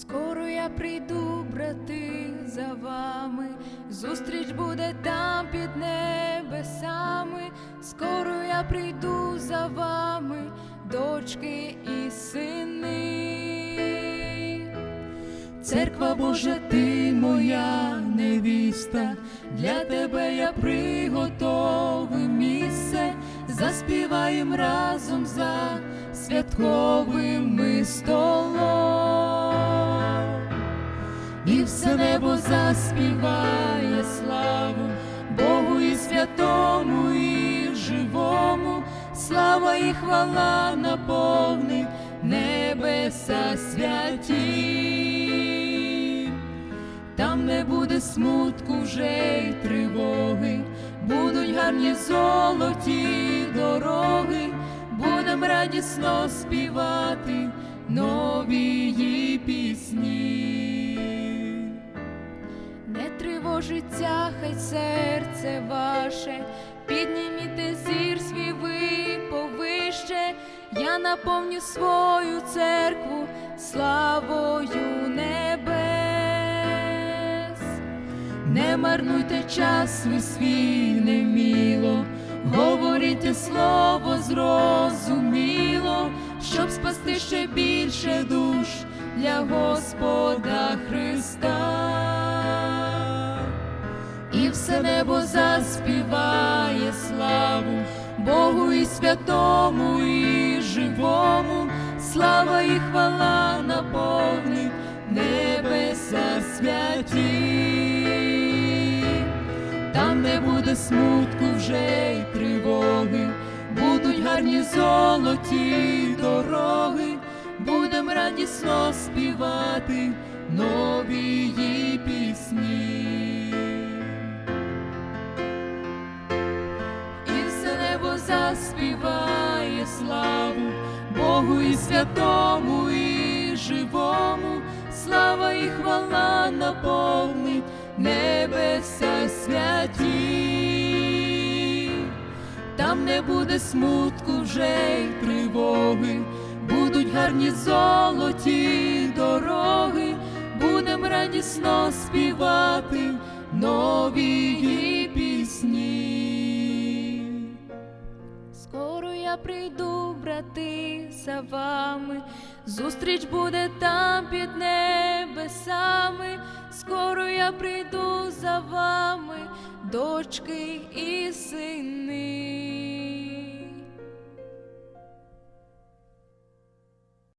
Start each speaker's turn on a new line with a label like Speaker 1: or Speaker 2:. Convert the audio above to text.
Speaker 1: Скоро я прийду, брати, за вами, зустріч буде там під небесами, скоро я прийду за вами, дочки і сини. Церква Божа, ти моя невіста, для тебе я приготовив місце, заспіваєм разом за святковим столом, небо заспіває славу Богу і святому, і живому, слава і хвала наповнить небеса святі. Там не буде смутку вже й тривоги, будуть гарні золоті дороги, будем радісно співати нові пісні. Не тривожиться, хай серце ваше, підніміте зір свій ви повище, я наповню свою церкву славою небес. Не марнуйте час ви свій неміло, говоріть слово зрозуміло, щоб спасти ще більше душ для Господа Христа. І все небо заспіває славу Богу і святому, і живому, слава і хвала наповнить небеса святі. Там не буде смутку вже й тривоги, будуть гарні золоті дороги, будем радісно співати нові пісні. Заспіває славу Богу і святому, і живому, слава і хвала наповнить небеса святі. Там не буде смутку вже й тривоги, будуть гарні золоті дороги, будем радісно співати нові прийду, брати, за вами, зустріч буде там під небесами, скоро я прийду за вами, дочки і сини.